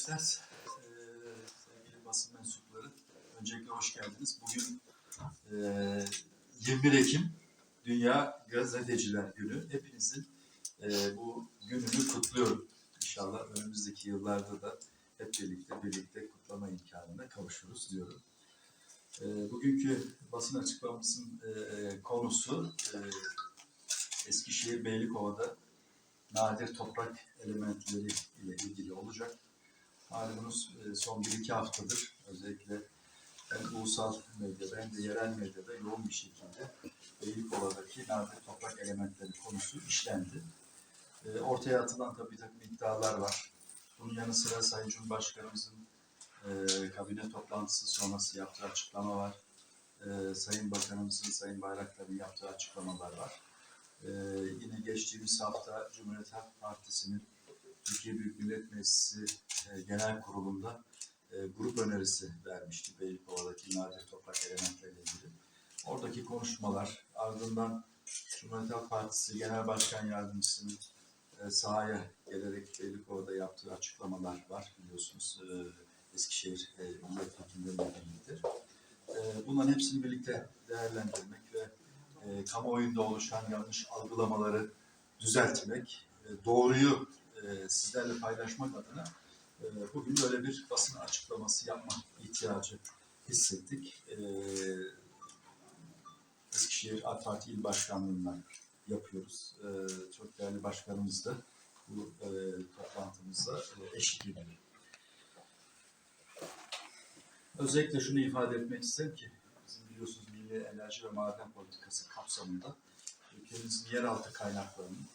Arkadaşlar, eee, sevgili basın mensupları, öncelikle hoş geldiniz. Bugün eee 21 Ekim Dünya Gazeteciler Günü. Hepinizin eee, bu gününü kutluyorum. İnşallah önümüzdeki yıllarda da hep birlikte birlikte kutlama imkanına kavuşuruz diyorum. Eee, bugünkü basın açıklamamızın eee, konusu Eskişehir Beylikova'da nadir toprak elementleri ile ilgili olacak. Malumunuz e, son bir iki haftadır özellikle hem ulusal medyada hem de yerel medyada yoğun bir şekilde Beylikova'daki nadir toprak elementleri konusu işlendi. E, Ortaya atılan tabii takım iddialar var. Bunun yanı sıra Sayın Cumhurbaşkanımızın e, kabine toplantısı sonrası yaptığı açıklama var. Sayın Bakanımızın, Sayın Bayraktar'ın yaptığı açıklamalar var. Yine geçtiğimiz hafta Cumhuriyet Halk Partisi'nin Türkiye Büyük Millet Meclisi e, Genel Kurulu'nda e, grup önerisi vermişti Beylikova'daki nadir toprak elementleriyle ilgili. Oradaki konuşmalar ardından Cumhuriyet Halk Partisi Genel Başkan Yardımcısının e, sahaya gelerek Beylikova'da yaptığı açıklamalar var biliyorsunuz. E, Eskişehir e, milletvekilleriyle birlikte. E, bunların hepsini birlikte değerlendirmek ve e, kamuoyunda oluşan yanlış algılamaları düzeltmek, e, doğruyu e, sizlerle paylaşmak adına e, bugün böyle bir basın açıklaması yapma ihtiyacı hissettik. E, Eskişehir AK Parti İl Başkanlığı'ndan yapıyoruz. E, çok değerli başkanımız da bu e, toplantımıza e, eşlik ediyor. Özellikle şunu ifade etmek isterim ki bizim biliyorsunuz Milli Enerji ve Maden Politikası kapsamında ülkemizin yeraltı kaynaklarının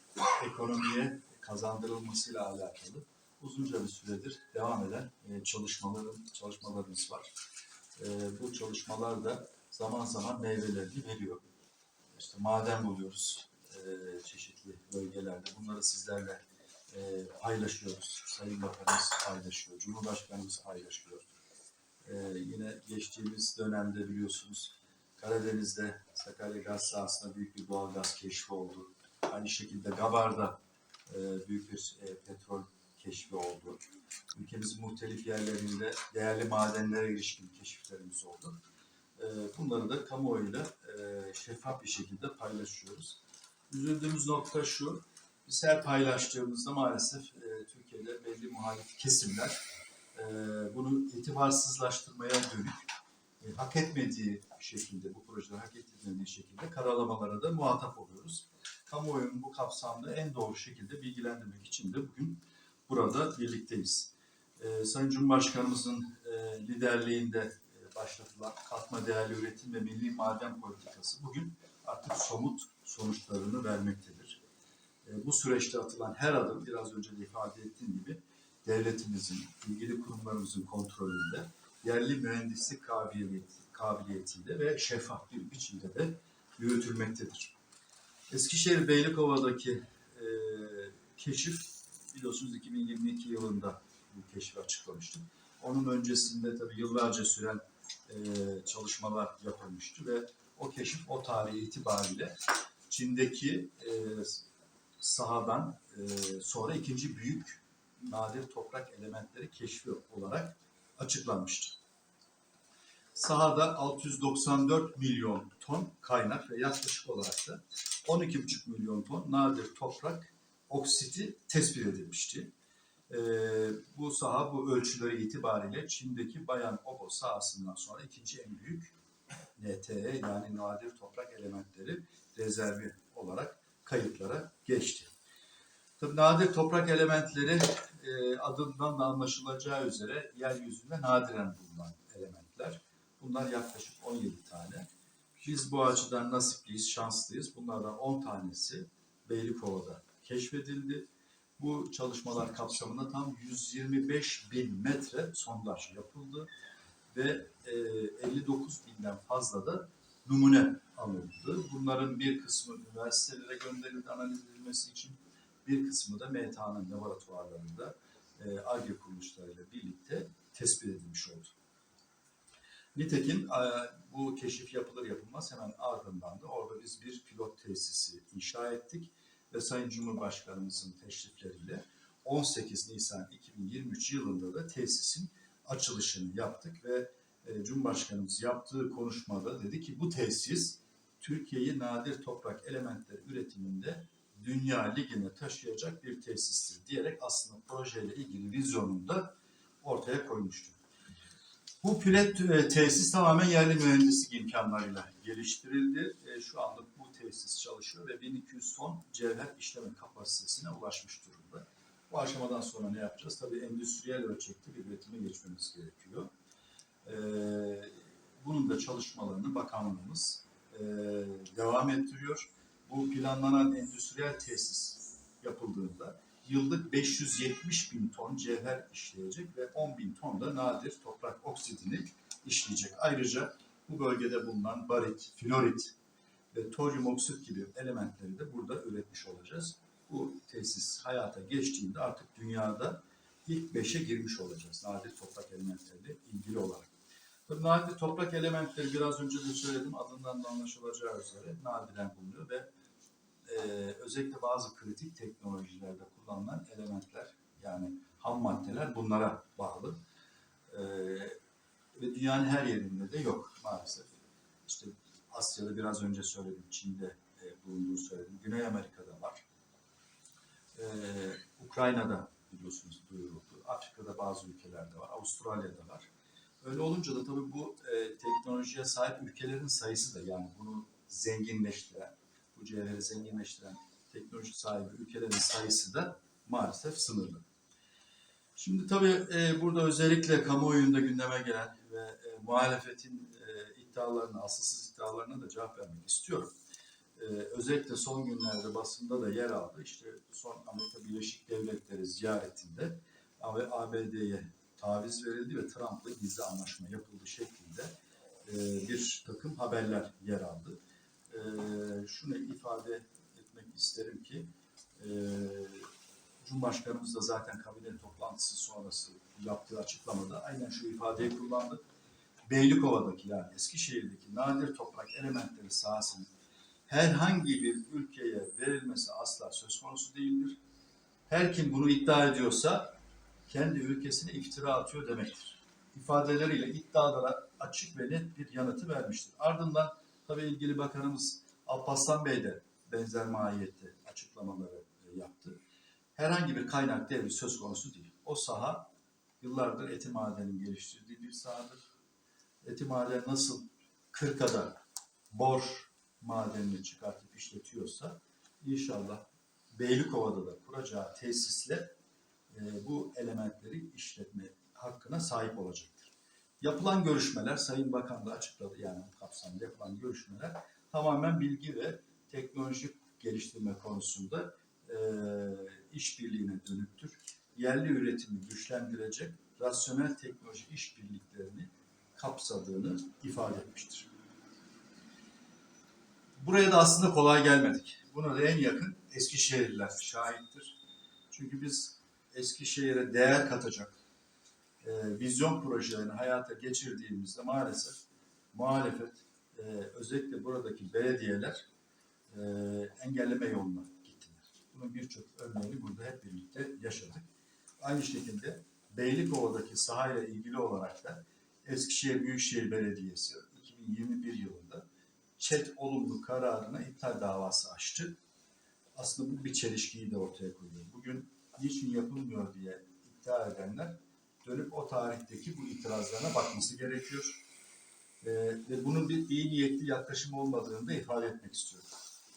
ekonomiye kazandırılmasıyla alakalı uzunca bir süredir devam eden e, çalışmaların çalışmalarımız var. E, bu çalışmalar da zaman zaman meyvelerini veriyor. İşte maden buluyoruz e, çeşitli bölgelerde. Bunları sizlerle paylaşıyoruz. Sayın Bakanımız paylaşıyor, Cumhurbaşkanımız paylaşıyor. Yine geçtiğimiz dönemde biliyorsunuz Karadeniz'de Sakarya gaz sahasında büyük bir doğal gaz keşfi oldu. Aynı şekilde Gabar'da büyük bir e, petrol keşfi oldu. Ülkemizin muhtelif yerlerinde değerli madenlere ilişkin keşiflerimiz oldu. E, bunları da kamuoyuyla e, şeffaf bir şekilde paylaşıyoruz. Üzüldüğümüz nokta şu, biz her paylaştığımızda maalesef e, Türkiye'de belli muhalif kesimler e, bunu itibarsızlaştırmaya dönük e, hak etmediği şekilde, bu projeler hak etmediği şekilde karalamalara da muhatap oluyoruz. Kamuoyunu bu kapsamda en doğru şekilde bilgilendirmek için de bugün burada birlikteyiz. E, Sayın Cumhurbaşkanımızın e, liderliğinde e, başlatılan katma değerli üretim ve milli maden politikası bugün artık somut sonuçlarını vermektedir. E, bu süreçte atılan her adım biraz önce de ifade ettiğim gibi devletimizin, ilgili kurumlarımızın kontrolünde, yerli mühendislik kabiliyeti, kabiliyetiyle ve şeffaf bir biçimde de yürütülmektedir. Eskişehir Beylikova'daki e, keşif biliyorsunuz 2022 yılında bu keşfi açıklamıştım. Onun öncesinde tabii yıllarca süren e, çalışmalar yapılmıştı ve o keşif o tarihi itibariyle Çin'deki e, sahadan e, sonra ikinci büyük nadir toprak elementleri keşfi olarak açıklanmıştı. Sahada 694 milyon ton kaynak ve yaklaşık olarak da 12,5 milyon ton nadir toprak oksiti tespit edilmişti. Ee, bu saha bu ölçüleri itibariyle Çin'deki Bayan Obo sahasından sonra ikinci en büyük NTE yani nadir toprak elementleri rezervi olarak kayıtlara geçti. Tabii nadir toprak elementleri e, adından da anlaşılacağı üzere yeryüzünde nadiren bulunan elementler. Bunlar yaklaşık 17 tane. Biz bu açıdan nasipliyiz, şanslıyız. Bunlardan 10 tanesi Beylikova'da keşfedildi. Bu çalışmalar kapsamında tam 125 bin metre sondaj yapıldı ve e, 59 binden fazla da numune alındı. Bunların bir kısmı üniversitelere gönderildi analiz edilmesi için, bir kısmı da MTA'nın laboratuvarlarında e, ARGE kuruluşlarıyla birlikte tespit edilmiş oldu. Nitekim e, bu keşif yapılır yapılmaz hemen ardından da orada biz bir pilot tesisi inşa ettik ve Sayın Cumhurbaşkanımızın teşrifleriyle 18 Nisan 2023 yılında da tesisin açılışını yaptık ve e, Cumhurbaşkanımız yaptığı konuşmada dedi ki bu tesis Türkiye'yi nadir toprak elementleri üretiminde dünya ligine taşıyacak bir tesistir diyerek aslında projeyle ilgili vizyonunu da ortaya koymuştu. Bu pilet e, tesis tamamen yerli mühendislik imkanlarıyla geliştirildi. E, Şu anda bu tesis çalışıyor ve 1200 ton cevher işleme kapasitesine ulaşmış durumda. Bu aşamadan sonra ne yapacağız? Tabii endüstriyel ölçekte bir üretime geçmemiz gerekiyor. E, Bunun da çalışmalarını bakanlığımız e, devam ettiriyor. Bu planlanan endüstriyel tesis yapıldığında yıllık 570 bin ton cevher işleyecek ve 10 bin ton da nadir toprak oksidini işleyecek. Ayrıca bu bölgede bulunan barit, florit ve toryum oksit gibi elementleri de burada üretmiş olacağız. Bu tesis hayata geçtiğinde artık dünyada ilk beşe girmiş olacağız nadir toprak elementleriyle ilgili olarak. Tabii nadir toprak elementleri biraz önce de söyledim adından da anlaşılacağı üzere nadiren bulunuyor ve e, özellikle bazı kritik teknolojilerde kullanılan elementler yani ham maddeler bunlara bağlı. E, ve dünyanın her yerinde de yok maalesef. İşte Asya'da biraz önce söyledim, Çin'de e, bulunduğu söyledim, Güney Amerika'da var. E, Ukrayna'da biliyorsunuz duyuruldu. Afrika'da bazı ülkelerde var, Avustralya'da var. Öyle olunca da tabii bu e, teknolojiye sahip ülkelerin sayısı da yani bunu zenginleştiren, bu cevheri zenginleştiren teknoloji sahibi ülkelerin sayısı da maalesef sınırlı. Şimdi tabii e, burada özellikle kamuoyunda gündeme gelen ve e, muhalefetin e, iddialarına, asılsız iddialarına da cevap vermek istiyorum. E, özellikle son günlerde basında da yer aldı. İşte son Amerika Birleşik Devletleri ziyaretinde ABD'ye taviz verildi ve Trump'la gizli anlaşma yapıldı şeklinde bir takım haberler yer aldı. E, şunu ifade etmek isterim ki e, Cumhurbaşkanımız da zaten kabine toplantısı sonrası yaptığı açıklamada aynen şu ifadeyi kullandı. Beylikova'daki yani Eskişehir'deki nadir toprak elementleri sahasının herhangi bir ülkeye verilmesi asla söz konusu değildir. Her kim bunu iddia ediyorsa kendi ülkesine iftira atıyor demektir. İfadeleriyle iddialara açık ve net bir yanıtı vermiştir. Ardından tabii ilgili bakanımız Alparslan Bey de benzer mahiyette açıklamaları e, yaptı. Herhangi bir kaynak devri söz konusu değil. O saha yıllardır eti madenin geliştirdiği bir sahadır. Eti maden nasıl Kırka'da bor madenini çıkartıp işletiyorsa inşallah Beylikova'da da kuracağı tesisle e, bu elementleri işletme hakkına sahip olacaktır. Yapılan görüşmeler, Sayın Bakan da açıkladı yani kapsamda yapılan görüşmeler tamamen bilgi ve teknolojik geliştirme konusunda e, işbirliğine dönüktür. Yerli üretimi güçlendirecek rasyonel teknoloji işbirliklerini kapsadığını ifade etmiştir. Buraya da aslında kolay gelmedik. Buna da en yakın Eskişehirliler şahittir. Çünkü biz Eskişehir'e değer katacak e, vizyon projelerini hayata geçirdiğimizde maalesef muhalefet e, özellikle buradaki belediyeler e, engelleme yoluna gittiler. Bunun birçok örneğini burada hep birlikte yaşadık. Aynı şekilde Beylikova'daki sahayla ilgili olarak da Eskişehir Büyükşehir Belediyesi 2021 yılında ÇED olumlu kararına iptal davası açtı. Aslında bu bir çelişkiyi de ortaya koyuyor. Bugün niçin yapılmıyor diye iddia edenler dönüp o tarihteki bu itirazlarına bakması gerekiyor. Ee, ve bunun bir iyi niyetli yaklaşım olmadığını da ifade etmek istiyorum.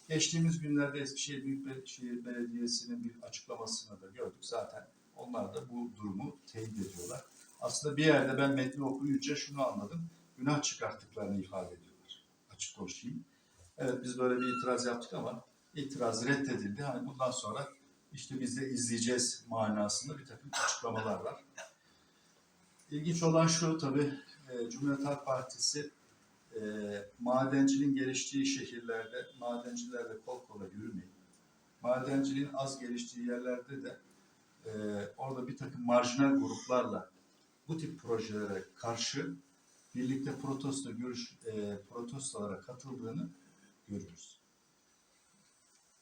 Geçtiğimiz günlerde Eskişehir Büyükşehir Belediyesi'nin bir açıklamasını da gördük. Zaten onlar da bu durumu teyit ediyorlar. Aslında bir yerde ben metni okuyunca şunu anladım. Günah çıkarttıklarını ifade ediyorlar. Açık konuşayım. Evet biz böyle bir itiraz yaptık ama itiraz reddedildi. Hani bundan sonra işte biz de izleyeceğiz manasında bir takım açıklamalar var. İlginç olan şu tabii e, Cumhuriyet Halk Partisi e, madenciliğin geliştiği şehirlerde madencilerle kol kola yürümeyin. Madenciliğin az geliştiği yerlerde de e, orada bir takım marjinal gruplarla bu tip projelere karşı birlikte protesto görüş e, protestolara katıldığını görüyoruz.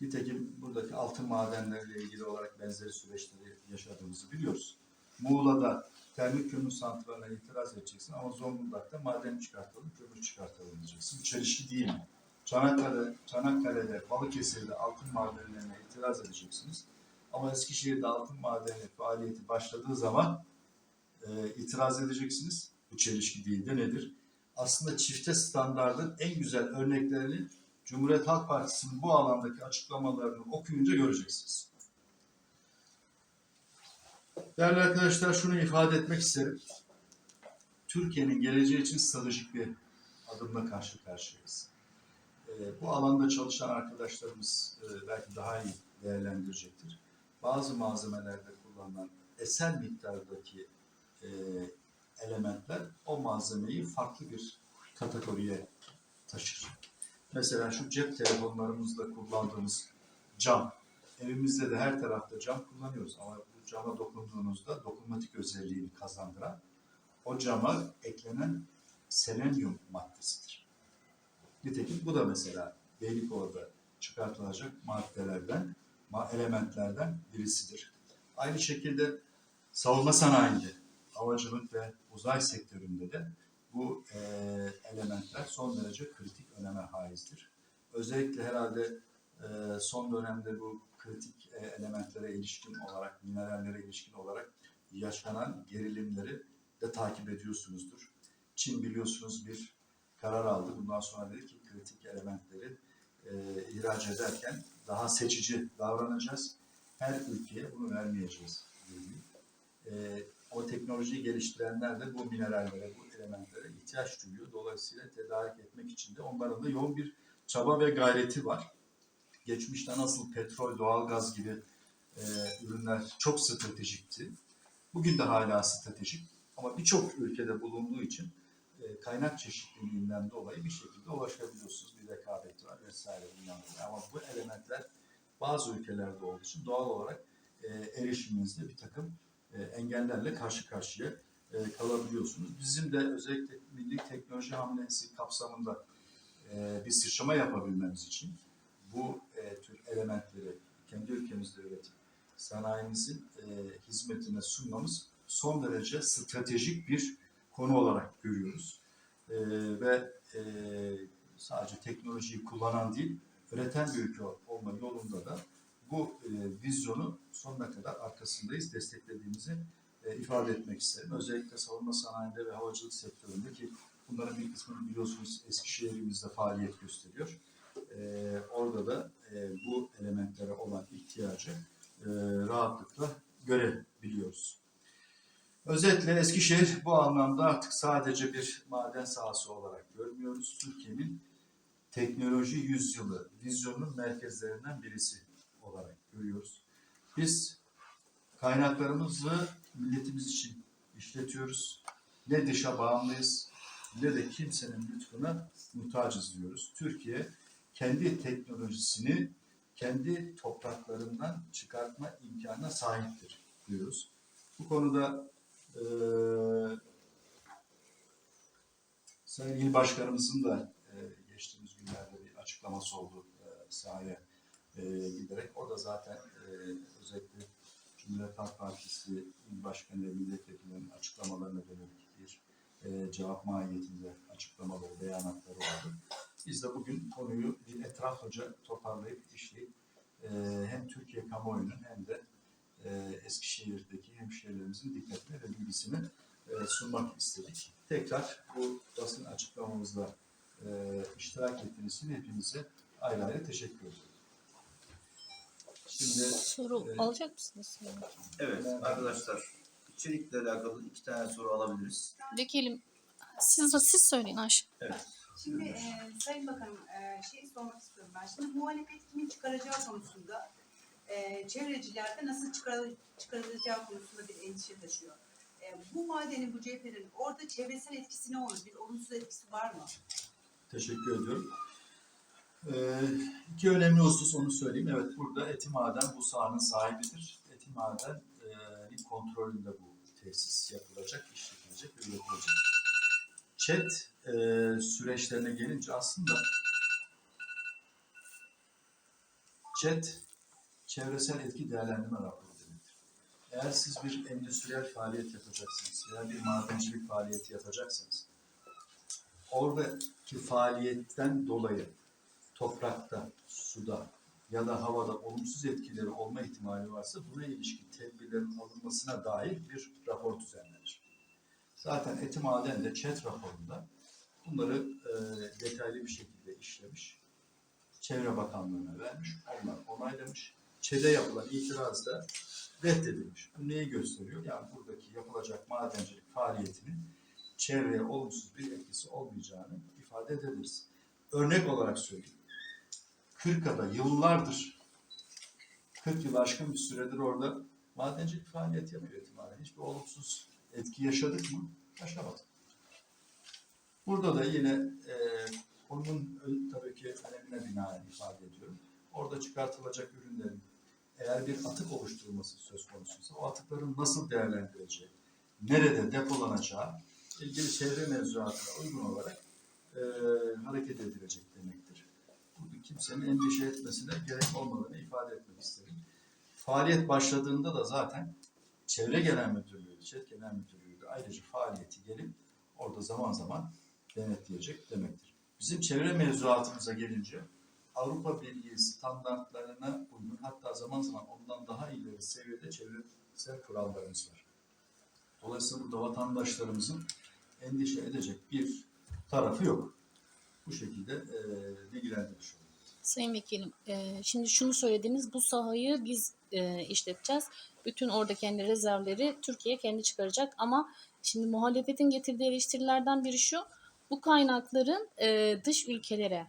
Nitekim buradaki altın madenleriyle ilgili olarak benzeri süreçleri yaşadığımızı biliyoruz. Muğla'da termik kömür santraline itiraz edeceksin ama Zonguldak'ta maden çıkartalım, kömür çıkartalım diyeceksin. Bu çelişki değil mi? Çanakkale, Çanakkale'de, Balıkesir'de altın madenlerine itiraz edeceksiniz. Ama Eskişehir'de altın madeni faaliyeti başladığı zaman e, itiraz edeceksiniz. Bu çelişki değil de nedir? Aslında çifte standardın en güzel örneklerini Cumhuriyet Halk Partisi'nin bu alandaki açıklamalarını okuyunca göreceksiniz. Değerli arkadaşlar şunu ifade etmek isterim. Türkiye'nin geleceği için stratejik bir adımla karşı karşıyayız. Ee, bu alanda çalışan arkadaşlarımız e, belki daha iyi değerlendirecektir. Bazı malzemelerde kullanılan eser miktardaki e, elementler o malzemeyi farklı bir kategoriye taşır. Mesela şu cep telefonlarımızda kullandığımız cam. Evimizde de her tarafta cam kullanıyoruz ama bu cama dokunduğunuzda dokunmatik özelliğini kazandıran o cama eklenen selenyum maddesidir. Nitekim bu da mesela Beylikova'da çıkartılacak maddelerden, ma- elementlerden birisidir. Aynı şekilde savunma sanayinde, havacılık ve uzay sektöründe de bu e, elementler son derece kritik öneme haizdir. Özellikle herhalde e, son dönemde bu kritik e, elementlere ilişkin olarak, minerallere ilişkin olarak yaşanan gerilimleri de takip ediyorsunuzdur. Çin biliyorsunuz bir karar aldı. Bundan sonra dedi ki kritik elementleri e, ihraç ederken daha seçici davranacağız. Her ülkeye bunu vermeyeceğiz dedi. E, o teknolojiyi geliştirenler de bu minerallere, bu elementlere ihtiyaç duyuyor. Dolayısıyla tedarik etmek için de onların da yoğun bir çaba ve gayreti var. Geçmişte nasıl petrol, doğalgaz gibi e, ürünler çok stratejikti. Bugün de hala stratejik ama birçok ülkede bulunduğu için e, kaynak çeşitliliğinden dolayı bir şekilde ulaşabiliyorsunuz. Bir rekabet var vesaire bundan dolayı. Ama bu elementler bazı ülkelerde olduğu için doğal olarak e, erişiminizde bir takım e, engellerle karşı karşıya e, kalabiliyorsunuz. Bizim de özellikle milli teknoloji hamlesi kapsamında e, bir sıçrama yapabilmemiz için bu e, tür elementleri kendi ülkemizde üretip sanayimizin e, hizmetine sunmamız son derece stratejik bir konu olarak görüyoruz. E, ve e, sadece teknolojiyi kullanan değil, üreten bir ülke olma yolunda da bu e, vizyonu sonuna kadar arkasındayız, desteklediğimizi e, ifade etmek isterim. Özellikle savunma sanayinde ve havacılık sektöründe ki bunların bir kısmını biliyorsunuz Eskişehir'imizde faaliyet gösteriyor. E, orada da e, bu elementlere olan ihtiyacı e, rahatlıkla görebiliyoruz. Özetle Eskişehir bu anlamda artık sadece bir maden sahası olarak görmüyoruz. Türkiye'nin teknoloji yüzyılı vizyonunun merkezlerinden birisi olarak görüyoruz. Biz kaynaklarımızı milletimiz için işletiyoruz. Ne dışa bağımlıyız ne de kimsenin lütfuna muhtacız diyoruz. Türkiye kendi teknolojisini kendi topraklarından çıkartma imkanına sahiptir diyoruz. Bu konuda eee Sayın İl Başkanımızın da eee, geçtiğimiz günlerde bir açıklaması oldu eee sahaya eee, giderek. O da zaten eee, özellikle Cumhuriyet Halk Partisi İl Başkanı ve milletvekillerinin açıklamalarına dönük bir eee, cevap mahiyetinde açıklamaları, beyanatları vardı. Biz de bugün konuyu bir etraflıca toparlayıp işleyip eee, hem Türkiye kamuoyunun hem de eee, Eskişehir'deki hemşehrilerimizin dikkatine ve bilgisini eee, sunmak istedik. Tekrar bu basın açıklamamızda eee iştirak ettiğiniz için hepinize ayrı ayrı teşekkür ediyorum. Şimdi Soru Evet. alacak mısınız? Evet arkadaşlar içerikle alakalı iki tane soru alabiliriz. Vekilim siz siz söyleyin Ayşe. Şimdi e, Sayın Bakanım e, şey sormak istiyorum ben. Şimdi muhalefet kimin çıkaracağı konusunda e, çevrecilerde nasıl çıkar, çıkarılacağı konusunda bir endişe taşıyor. E, bu madenin, bu cephenin orada çevresel etkisi ne olur? Bir olumsuz etkisi var mı? Teşekkür ediyorum. Ee, iki önemli husus onu söyleyeyim. Evet burada Etimaden bu sahanın sahibidir. Etimaden'in kontrolünde bu tesis yapılacak, işletilecek ve üretilecek. Chat e, süreçlerine gelince aslında ÇED, çevresel etki değerlendirme raporu demektir. Eğer siz bir endüstriyel faaliyet yapacaksınız veya bir madencilik faaliyeti yapacaksanız, oradaki faaliyetten dolayı toprakta, suda ya da havada olumsuz etkileri olma ihtimali varsa buna ilişkin tedbirlerin alınmasına dair bir rapor düzenlenir. Zaten Eti Maden de ÇED raporunda bunları e, detaylı bir şekilde işlemiş. Çevre Bakanlığı'na vermiş, onlar onaylamış. ÇED'e yapılan itiraz da reddedilmiş. Bu neyi gösteriyor? Yani buradaki yapılacak madencilik faaliyetinin çevreye olumsuz bir etkisi olmayacağını ifade edebiliriz. Örnek olarak söyleyeyim. Kırka'da yıllardır, 40 yıl aşkın bir süredir orada madencilik faaliyeti yapıyor ihtimalen. Hiçbir olumsuz etki yaşadık mı? Yaşamadık. Burada da yine e, konunun tabii ki önemine binaen ifade ediyorum. Orada çıkartılacak ürünlerin eğer bir atık oluşturulması söz konusuysa o atıkların nasıl değerlendirileceği, nerede depolanacağı ilgili çevre mevzuatına uygun olarak e, hareket edilecek demektir. Burada kimsenin endişe etmesine gerek olmadığını ifade etmek isterim. Faaliyet başladığında da zaten Çevre Genel Müdürlüğü, ÇED Genel Müdürlüğü ayrıca faaliyeti gelip orada zaman zaman denetleyecek demektir. Bizim çevre mevzuatımıza gelince Avrupa Birliği standartlarına uygun hatta zaman zaman ondan daha ileri seviyede çevresel kurallarımız var. Dolayısıyla burada vatandaşlarımızın endişe edecek bir tarafı yok. Bu şekilde e, bilgilendirmiş olduk. Sayın Vekilim, e, şimdi şunu söylediniz, bu sahayı biz e, işleteceğiz. Bütün orada kendi rezervleri Türkiye kendi çıkaracak ama şimdi muhalefetin getirdiği eleştirilerden biri şu, bu kaynakların e, dış ülkelere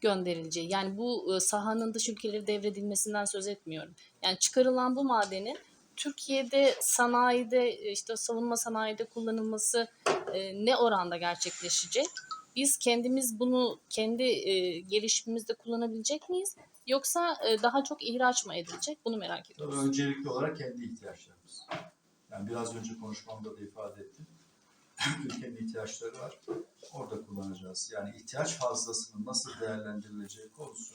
gönderileceği. Yani bu e, sahanın dış ülkelere devredilmesinden söz etmiyorum. Yani çıkarılan bu madenin Türkiye'de sanayide, e, işte savunma sanayide kullanılması e, ne oranda gerçekleşecek? biz kendimiz bunu kendi e, gelişimimizde kullanabilecek miyiz? Yoksa e, daha çok ihraç mı edilecek? Bunu merak ediyoruz. öncelikli olarak kendi ihtiyaçlarımız. Yani biraz önce konuşmamda da ifade ettim. Ülkenin ihtiyaçları var. Orada kullanacağız. Yani ihtiyaç fazlasının nasıl değerlendirileceği konusu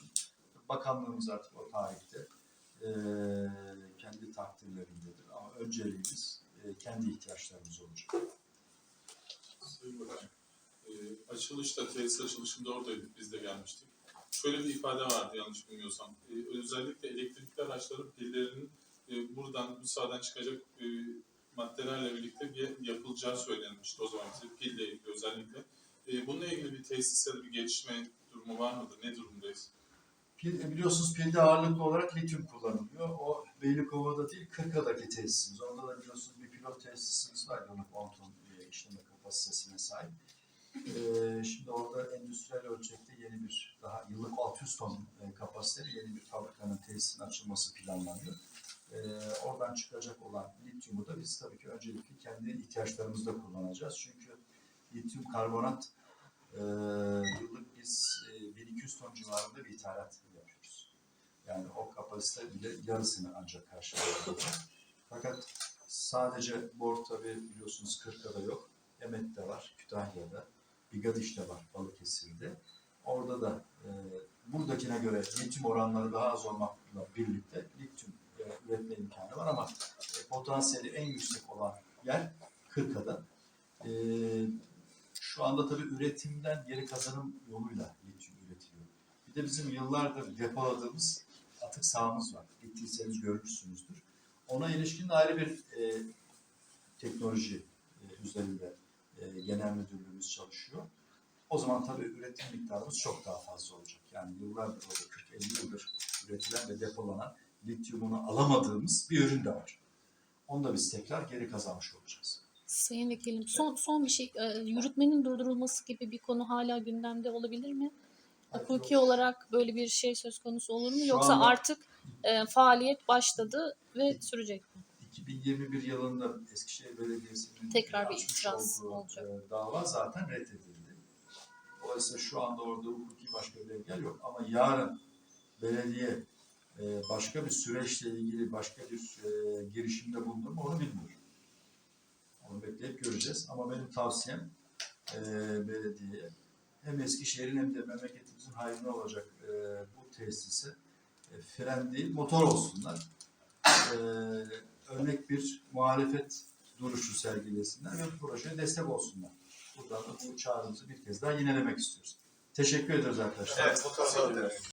bakanlığımız artık o tarihte eee, kendi takdirlerindedir. Ama önceliğimiz eee, kendi ihtiyaçlarımız olacak. Sayın Bakan, e, açılışta, tesis açılışında oradaydık, biz de gelmiştik. Şöyle bir ifade vardı yanlış bilmiyorsam. E, özellikle elektrikli araçların pillerinin e, buradan, bu sahadan çıkacak e, maddelerle birlikte bir yapılacağı söylenmişti o zaman bize, pille ilgili özellikle. E, bununla ilgili bir tesiste bir gelişme durumu var mıdır? Ne durumdayız? Pil, e, biliyorsunuz pilde ağırlıklı olarak lityum kullanılıyor. O Beylikova'da değil Kırka'daki tesisimiz. Onda da biliyorsunuz bir pilot tesisimiz var. Yıllık 10 ton işleme kapasitesine sahip. E, şimdi orada endüstriyel ölçekte yeni bir daha yıllık 600 ton e, kapasiteli yeni bir fabrikanın tesisinin açılması planlanıyor. E, oradan çıkacak olan lityumu da biz tabii ki öncelikle kendi ihtiyaçlarımızda kullanacağız. Çünkü lityum karbonat e, yıllık biz e, 1200 ton civarında bir ithalat yapıyoruz. Yani o kapasite bile yarısını ancak karşılayabiliyor. Fakat sadece bor tabi biliyorsunuz Kırka'da yok. Emet'te var, Kütahya'da, Bigadiş'te var, Balıkesir'de. Orada da e, buradakine göre lityum oranları daha az olmakla birlikte lityum üretme imkanı var ama e, potansiyeli en yüksek olan yer Kırka'da. E, şu anda tabii üretimden geri kazanım yoluyla lityum üretiliyor. Bir de bizim yıllardır depoladığımız atık sahamız var. Gittiyseniz görmüşsünüzdür. Ona ilişkin ayrı bir e, teknoloji e, üzerinde e, genel müdürlüğümüz çalışıyor. O zaman tabii üretim miktarımız çok daha fazla olacak. Yani yıllardır orada 40-50 yıldır üretilen ve depolanan lityumunu alamadığımız bir ürün de var. Onu da biz tekrar geri kazanmış olacağız. Sayın Vekilim, son, son bir şey, e, yürütmenin durdurulması gibi bir konu hala gündemde olabilir mi? Hukuki olarak böyle bir şey söz konusu olur mu? Şu Yoksa anda- artık e, faaliyet başladı ve sürecek mi? 2021 yılında Eskişehir Belediyesi'nin Tekrar bir itiraz olacak. e, dava zaten reddedildi. Dolayısıyla şu anda orada hukuki başka bir engel yok. Ama yarın belediye başka bir süreçle ilgili başka bir e, girişimde bulunur mu onu bilmiyorum. Onu bekleyip göreceğiz. Ama benim tavsiyem e, belediyeye hem Eskişehir'in hem de memleketimizin hayrına olacak e, bu tesise e, fren değil motor olsunlar. E, örnek bir muhalefet duruşu sergilesinler ve bu projeye destek olsunlar. Buradan da bu çağrımızı bir kez daha yinelemek istiyoruz. Teşekkür ederiz arkadaşlar. Evet, fotoğraf.